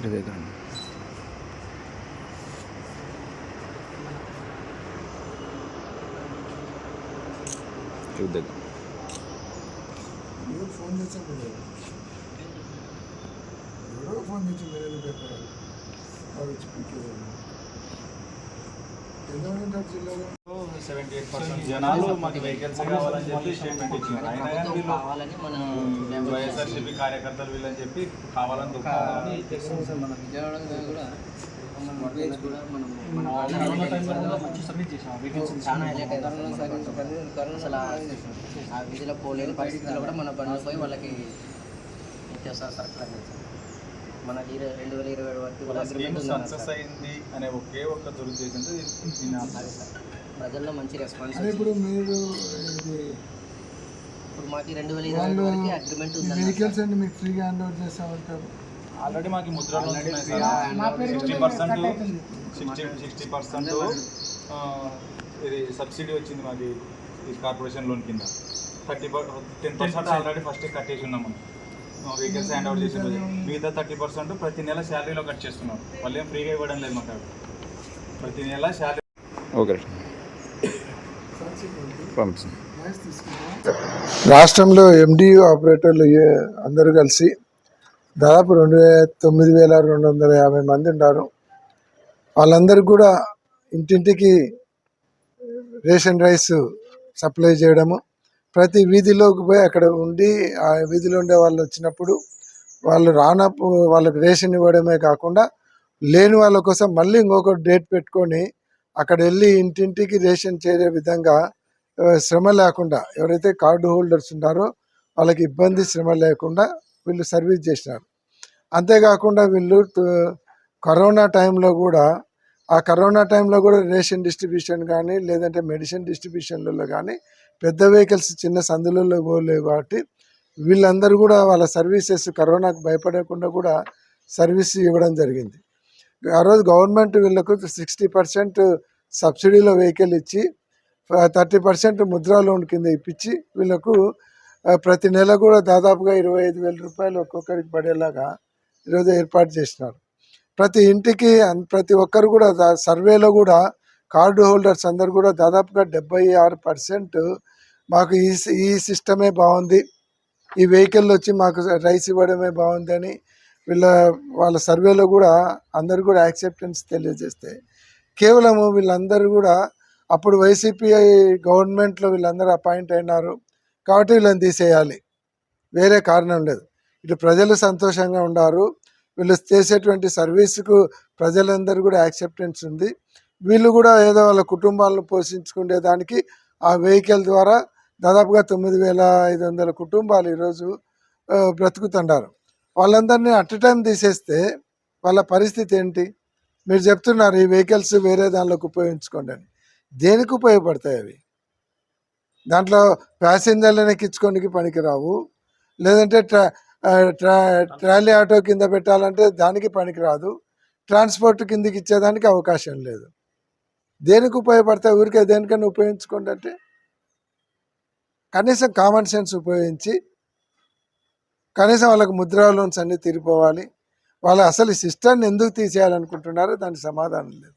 వివేకానంద చూద్దాం ఎవరు ఫోన్ చేసాం ఎవరో ఫోన్ చేసి మీరు పేపర్ వాళ్ళు చెప్పి ఎంత జిల్లాలో సెవెంటీ ఎయిట్ పర్సెంట్ జనాలు మాకు వెహికల్స్ కావాలని చెప్పి స్టేట్మెంట్ ఇచ్చినారు. అయినా కానీ వీళ్ళు కావాలని మనం వైఎస్ఆర్సీపీ కార్యకర్తలు వీళ్ళని చెప్పి కావాలని దొరుకుతారని మన విజయవాడలో కూడా ఆ- ఆ విధిలో పోలేని పరిస్థితుల్లో కూడా మన బండ్లు పోయి వాళ్ళకి నిత్యావసర సరుకులు అందించాం మనకి రెండు వేల ఇరవై వరకు సక్సెస్. అయింది అనే ఒకే ఒక్క దురుద్దేశంతో ప్రజల్లో మంచి రెస్పాన్స్ అదే ఇప్పుడు మీరు ఇది ఇప్పుడు మాకు రెండు వేల ఇరవై ఏడు వరకు అగ్రిమెంట్ వెహికల్స్ అన్ని మీకు ఫ్రీగా హ్యాండ్ ఓవర్ చేస్తామంటారు. ఆల్రెడీ మాకు sir. Sixty percent sixty sixty percent ఇది సబ్సిడీ వచ్చింది మాది ఈ కార్పొరేషన్ లోన్ కింద. Thirty ten percent already first కట్టేసి ఉన్నాం మనం. వెహికల్స్ హ్యాండ్ ఓవర్ చేసిన రోజు మిగతా థర్టీ పర్సెంట్ ప్రతి నెల శాలరీలో కట్ చేస్తున్నాం. వాళ్ళు ఏం ఫ్రీగా ఇవ్వడం లేదు మాకు. ప్రతి నెల శాలరీ ఓకే రాష్ట్రంలో ఎండియూ ఆపరేటర్లు అందరూ కలిసి దాదాపు రెండు తొమ్మిది వేల రెండు వందల యాభై మంది ఉన్నారు వాళ్ళందరూ కూడా ఇంటింటికి రేషన్ రైస్ సప్లై చేయడము ప్రతి వీధిలోకి పోయి అక్కడ ఉండి ఆ వీధిలో ఉండే వాళ్ళు వచ్చినప్పుడు వాళ్ళు రానప్పుడు వాళ్ళకి రేషన్ ఇవ్వడమే కాకుండా లేని వాళ్ళ కోసం మళ్ళీ ఇంకొక డేట్ పెట్టుకొని అక్కడ వెళ్ళి ఇంటింటికి రేషన్ చేరే విధంగా శ్రమ లేకుండా ఎవరైతే కార్డు హోల్డర్స్ ఉన్నారో వాళ్ళకి ఇబ్బంది శ్రమ లేకుండా వీళ్ళు సర్వీస్ చేసినారు. అంతేకాకుండా వీళ్ళు కరోనా టైంలో కూడా ఆ కరోనా టైంలో కూడా రేషన్ డిస్ట్రిబ్యూషన్ కానీ లేదంటే మెడిసిన్ డిస్ట్రిబ్యూషన్లలో కానీ పెద్ద వెహికల్స్ చిన్న సందులలో పోలేవు కాబట్టి వీళ్ళందరూ కూడా వాళ్ళ సర్వీసెస్ కరోనాకు భయపడకుండా కూడా సర్వీస్ ఇవ్వడం జరిగింది. ఆ రోజు గవర్నమెంట్ వీళ్ళకు సిక్స్టీ పర్సెంట్ సబ్సిడీలో వెహికల్ ఇచ్చి థర్టీ పర్సెంట్ ముద్రా లోన్ కింద ఇప్పించి వీళ్ళకు ప్రతి నెల కూడా దాదాపుగా ఇరవై ఐదు వేల రూపాయలు ఒక్కొక్కరికి పడేలాగా ఈరోజు ఏర్పాటు చేసినారు. ప్రతి ఇంటికి అన్- ప్రతి ఒక్కరు కూడా సర్వేలో కూడా కార్డు హోల్డర్స్ అందరు కూడా దాదాపుగా డెబ్బై ఆరు పర్సెంట్ మాకు ఈ సి- ఈ సిస్టమే బాగుంది. ఈ వెహికల్ వచ్చి మాకు రైస్ ఇవ్వడమే బాగుందని వీళ్ళ వాళ్ళ సర్వేలో కూడా అందరు కూడా యాక్సెప్టెన్స్ తెలియజేస్తే కేవలము వీళ్ళందరూ కూడా అప్పుడు వైసీపీ గవర్నమెంట్లో వీళ్ళందరూ అపాయింట్ అయినారు కాబట్టి వీళ్ళని తీసేయాలి. వేరే కారణం లేదు. ఇటు ప్రజలు సంతోషంగా ఉన్నారు. వీళ్ళు చేసేటువంటి సర్వీస్కు ప్రజలందరూ కూడా యాక్సెప్టెన్స్ ఉంది. వీళ్ళు కూడా ఏదో వాళ్ళ కుటుంబాలను పోషించుకునే దానికి ఆ వెహికల్ ద్వారా దాదాపుగా తొమ్మిది వేల ఐదు వందల కుటుంబాలు ఈరోజు బ్రతుకుతున్నారు. వాళ్ళందరినీ అట్ టైం తీసేస్తే వాళ్ళ పరిస్థితి ఏంటి? మీరు చెప్తున్నారు ఈ వెహికల్స్ వేరే దానిలోకి ఉపయోగించుకోండి అని. దేనికి ఉపయోగపడతాయి అవి? దాంట్లో ప్యాసింజర్లను ఎక్కించుకోనికి పనికిరావు. లేదంటే ట్రా ట్రా ట్రాలీ ఆటో కింద పెట్టాలంటే దానికి పనికిరాదు. ట్రాన్స్పోర్ట్ కిందకి ఇచ్చేదానికి అవకాశం లేదు. దేనికి ఉపయోగపడతాయి? ఊరికే దేనికైనా ఉపయోగించుకోండి అంటే కనీసం కామన్ సెన్స్ ఉపయోగించి కనీసం వాళ్ళకి ముద్రా లోన్స్ అన్నీ తీరిపోవాలి. వాళ్ళు అసలు సిస్టర్ని ఎందుకు తీసేయాలనుకుంటున్నారో దానికి సమాధానం లేదు.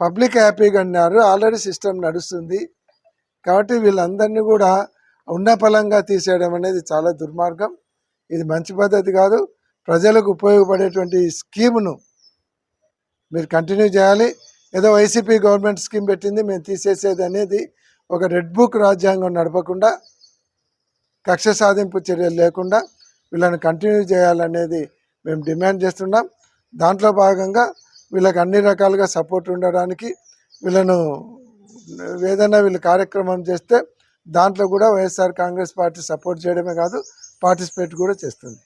పబ్లిక్ హ్యాపీగా అన్నారు ఆల్రెడీ సిస్టమ్ నడుస్తుంది. కాబట్టి వీళ్ళందరినీ కూడా ఉన్నపలంగా తీసేయడం అనేది చాలా దుర్మార్గం. ఇది మంచి పద్ధతి కాదు. ప్రజలకు ఉపయోగపడేటువంటి స్కీమ్ను మీరు కంటిన్యూ చేయాలి. ఏదో వైసీపీ గవర్నమెంట్ స్కీమ్ పెట్టింది మేము తీసేసేది అనేది ఒక రెడ్ బుక్ రాజ్యాంగం నడపకుండా కక్ష సాధింపు చర్యలు లేకుండా వీళ్ళని కంటిన్యూ చేయాలనేది మేము డిమాండ్ చేస్తున్నాం. దాంట్లో భాగంగా వీళ్ళకి అన్ని రకాలుగా సపోర్ట్ ఉండడానికి వీళ్ళను ఏదైనా వీళ్ళు కార్యక్రమం చేస్తే దాంట్లో కూడా వైఎస్ఆర్ కాంగ్రెస్ పార్టీ సపోర్ట్ చేయడమే కాదు పార్టిసిపేట్ కూడా చేస్తుంది.